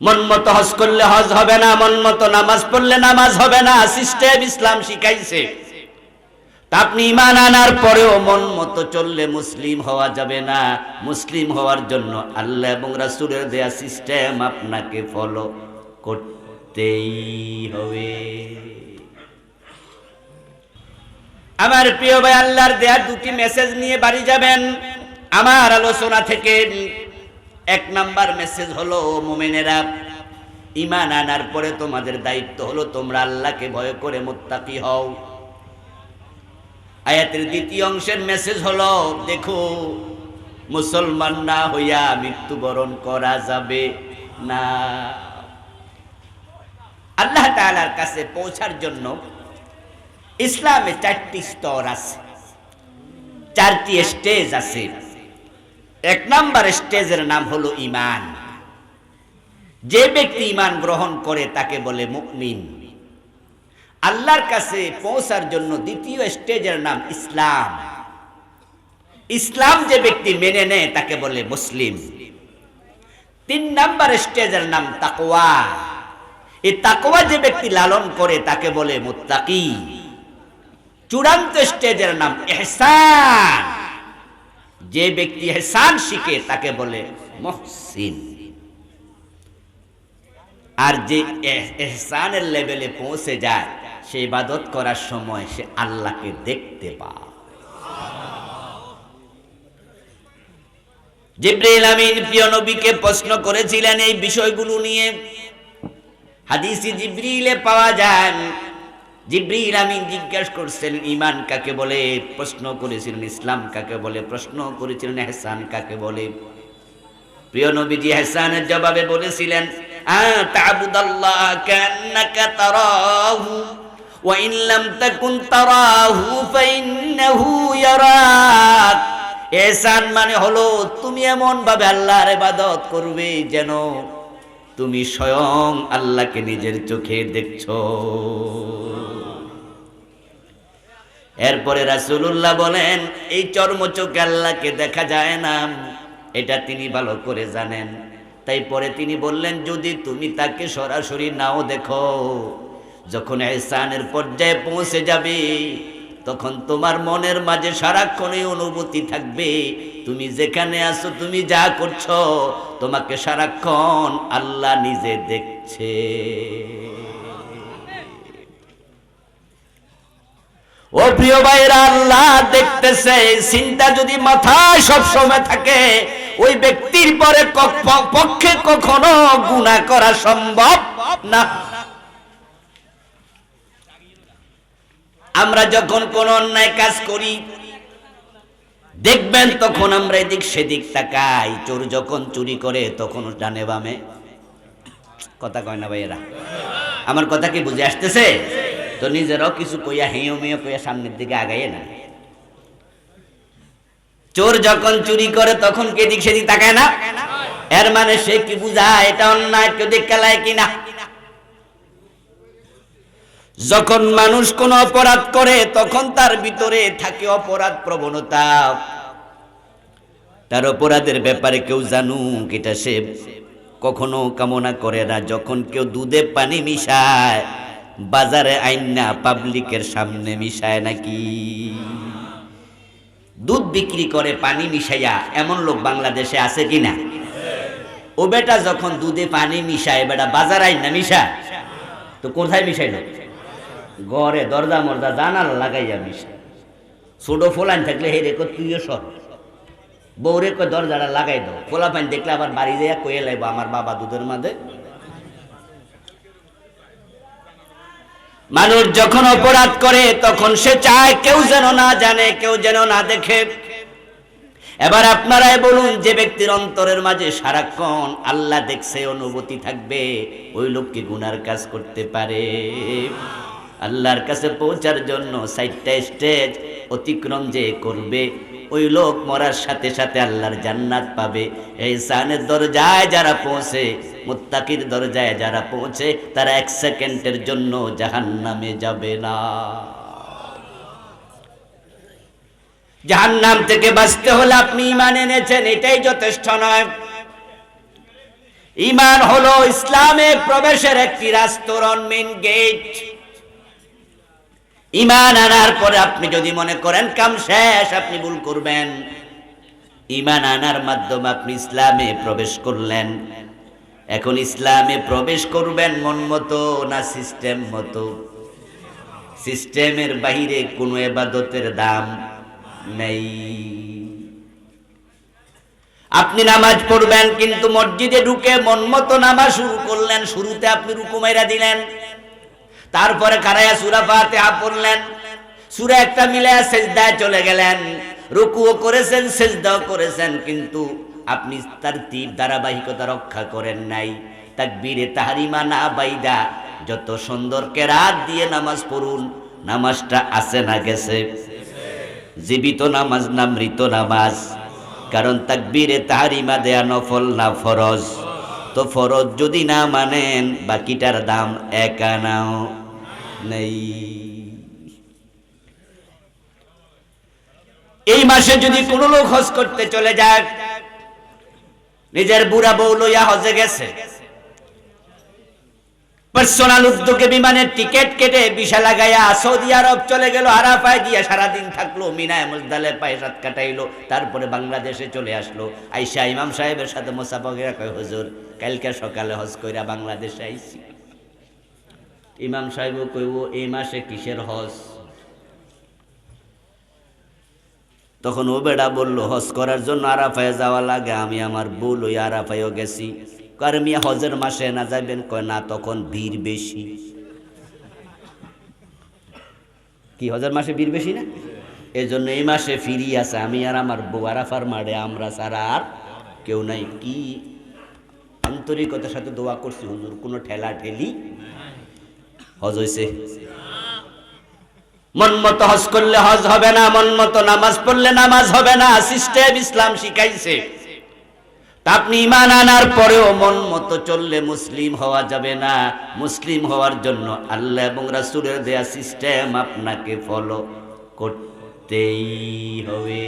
মন মতো হজ করলে হজ হবে না মন মতো নামাজ পড়লে নামাজ হবে না সিস্টেম ইসলাম শিখাইছে। আপনি ইমান আনার পরেও মন মতো চললে মুসলিম হওয়া যাবে না। মুসলিম হওয়ার জন্য আল্লাহ এবং রাসূলের দেয়া সিস্টেম আপনাকে ফলো করতেই হবে। আমার প্রিয় ভাই, আল্লাহর দেয়া দুটি মেসেজ নিয়ে বাড়ি যাবেন। আমার আলোচনা থেকে এক নাম্বার মেসেজ হলো মোমেনেরা ইমান আনার পরে তোমাদের দায়িত্ব হলো তোমরা আল্লাহকে ভয় করে মোত্তাকি হও। আয়াতের দ্বিতীয় অংশের মেসেজ হলো, দেখো, মুসলমান না হইয়া মৃত্যুবরণ করা যাবে না। আল্লাহ তাআলার কাছে পৌঁছার জন্য ইসলামে চারটি স্তর আছে, চারটি স্টেজ আছে। এক নাম্বার স্টেজের নাম হলো ইমান যে ব্যক্তি ইমান গ্রহণ করে তাকে বলে মুমিন। আল্লাহর কাছে পৌঁছার জন্য দ্বিতীয় স্টেজের নাম ইসলাম। ইসলাম যে ব্যক্তি মেনে নেয় তাকে বলে মুসলিম। তিন নাম্বার স্টেজের নাম তাকওয়া। এই তাকওয়া যে ব্যক্তি লালন করে তাকে বলে মুত্তাকি। চূড়ান্ত স্টেজের নাম এহসান। যে ব্যক্তি হেসান শিখে তাকে বলে মহসিন। আর যে এহ- এহসানের লেভেলে পৌঁছে যায়, সে ইবাদত করার সময় সে আল্লাহকে দেখতে পায়। জিব্রাইল আমিন প্রিয় নবীকে প্রশ্ন করেছিলেন এই বিষয়গুলো নিয়ে। হাদিসি জিব্রিলে পাওয়া যায় জিব্রিল আমিন জিজ্ঞাসা করছেন ইমান কাকে বলে? প্রশ্ন করেছিলেন, ইসলাম কাকে বলে? প্রশ্ন করেছিলেন, এহসান কাকে বলে? প্রিয় নবীজি এহসানের জবাবে বলেছিলেন তাবুদাল্লাহ কান্নাকা তারাহু ইন লাম তাকুন তারাহু ফাইন্নাহু ইয়ারাক। এহসান মানে হলো, তুমি এমন ভাবে আল্লাহর ইবাদত করবে যেন তুমি স্বয়ং আল্লাহকে নিজের চোখে দেখছ। এরপরে রাসূলুল্লাহ বলেন, এই চর্মচোখে আল্লাহকে দেখা যায় না। এটা তিনি ভালো করে জানেন। তাই পরে তিনি বললেন, যদি তুমি তাকে সরাসরি নাও দেখো, যখন এহসানের পর্যায়ে পৌঁছে যাবে, তখন তোমার মনের মাঝে সারাক্ষণ অনুভূতি থাকবে। তুমি যেখানে আছো, তুমি যা করছ, তোমাকে সারাক্ষণ আল্লাহ নিজে দেখছে। ও প্রিয় ভাইরা, আল্লাহ দেখতেছে, চিন্তা যদি মাথায় সব সময় থাকে, ওই ব্যক্তির পরে পক্ষে কখনো গুণা করা সম্ভব না। আমরা যখন কোন অন্যায় কাজ করি, দেখবেন তখন আমরা এদিক সেদিক তাকাই, চোর যখন চুরি করে, তখন ডানে বামে। কথা কয় না ভাইয়েরা? আমার কথা কি বুঝে আসতেছে? তো নিজেরাও কিছু কইয়া হেঁয়ো মেয়ে কইয়া সামনের দিকে আগাইয়ে না। চোর যখন চুরি করে, তখন কে দিক সেদিক তাকায় না? এর মানে সে কি বুঝায়, এটা অন্যায়, কেউ দিক খেলায় কিনা? যখন মানুষ কোন অপরাধ করে, তখন তার ভিতরে থাকে অপরাধ প্রবণতা। তার অপরাধের ব্যাপারে কেউ জানুক, এটা সে কখনো কামনা করে না, যখন কেউ দুধে পানি মিশায়। বাজারে আইনা পাবলিকের সামনে মিশায় নাকি? দুধ বিক্রি করে পানি মিশাইয়া এমন লোক বাংলাদেশে আছে কিনা? ও বেটা যখন দুধে পানি মিশায়, বেটা বাজার আইনা মিশায় তো কোথায় মিশাইল? ঘরে দরজা মরজা জানালা লাগাইয়া মিশায়। ছোট ফোলান থাকলে হে রেখো তুইও সর। বউরে কই দরজাটা লাগাই দাও। ফোলা পানি দেখলে আবার বাড়ি যাইয়া কয়ে লাগবো আমার বাবা দুধের মাঝে। মানুষ যখন অপরাধ করে, তখন সে চায় কেউ যেন না জানে, কেউ যেন না দেখে। এবার আপনারাই বলুন, যে ব্যক্তির অন্তরের মাঝে সারাক্ষণ আল্লাহ দেখছে, অনুভূতি থাকবে, ওই লোককে গুনার কাজ করতে পারে? আল্লাহর কাছে পৌঁছার জন্য সাইটটা স্টেজ অতিক্রম যে করবে ওই লোক মরার সাথে সাথে আল্লাহর জান্নাত পাবে। এই সানের দরজায় যারা পৌঁছে, মুত্তাকির দরজায় যারা পৌঁছে, তারা এক সেকেন্ডের জন্য জাহান্নামে যাবে না। জাহান্নাম থেকে বাঁচতে হলে আপনি ইমান এনেছেন, এটাই যথেষ্ট নয়। ইমান হলো ইসলামে প্রবেশের একটি রাস্তরণ মেন গেট ইমান আনার পরে আপনি যদি মনে করেন কাম শেষ, আপনি ভুল করবেন। ইমান আনার মাধ্যমে আপনি ইসলামে প্রবেশ করলেন। এখন ইসলামে প্রবেশ করবেন মন মতো না সিস্টেম মতো? সিস্টেমের বাইরে কোনো এবাদতের দাম নেই। আপনি নামাজ পড়বেন, কিন্তু মসজিদে ঢুকে মন মতো নামাজ শুরু করলেন, শুরুতে আপনি রুকু মাইরা দিলেন। তারপরে কারায়া সুরা ফাতিহা পড়লেন। সুরা একটা মিলে সেজদায় চলে গেলেন। রুকুও করেছেন, সেজদাও করেছেন, কিন্তু আপনি তার তীর ধারাবাহিকতা রক্ষা করেন নাই। তাকবীরে তাহারিমা না বাইদা, যত সুন্দর কেরাত দিয়ে নামাজ পড়ুন, নামাজটা আছে না গেছে। জীবিত নামাজ না মৃত নামাজ, কারণ তাকবীরে তাহারিমা দেয়া নফল না ফরজ। তো ফরজ যদি না মানেন, বাকিটার দাম এক আনাও নেই। এই মাসে যদি কোনো লোক হজ করতে চলে যায়, নিজের বুড়া বউ লইয়া হজে গেছে। পার্সোনাল উদ্যোগে বিমানের টিকিট কেটে বিশা লাগাইয়া সৌদি আরব চলে গেল, আরাফায় গিয়া সারাদিন থাকল, মিনায় মুজদালে পায়ে রাত কাটাইলো, তারপরে বাংলাদেশে চলে আসলো। আইসা ইমাম সাহেবের সাথে মোসাফাকেরা কয়, হুজুর, কালকে সকালে হজ কইরা বাংলাদেশে আইসি ইমাম সাহেবও কইব এই মাসে কিসের হজ? তখন ও বেড়া বলল, হজ করার জন্য আরাফায় যাওয়া লাগে, আমি আমার বউ ওই আরাফায়ও গেছি। মিয়া হজের মাসে না যাবেন কয় না, তখন ভিড় বেশি। কি, হজের মাসে ভিড় বেশি না? এই জন্য এই মাসে ফিরি আছে, আমি আর আমার বউ আরাফার মারে আমরা ছাড়া আর কেউ নাই। কি আন্তরিকতার সাথে দোয়া করছি, হুজুর, কোনো ঠেলা ঠেলি হজ হয়েছে মন মতো হজ করলে হজ হবে না, মন মতো নামাজ পড়লে নামাজ হবে না, সিস্টেম ইসলাম শিখাইছে। আপনি ইমান আনার পরেও মন মতো চললে মুসলিম হওয়া যাবে না। মুসলিম হওয়ার জন্য আল্লাহ এবং রাসুলের দেয়া সিস্টেম আপনাকে ফলো করতেই হবে।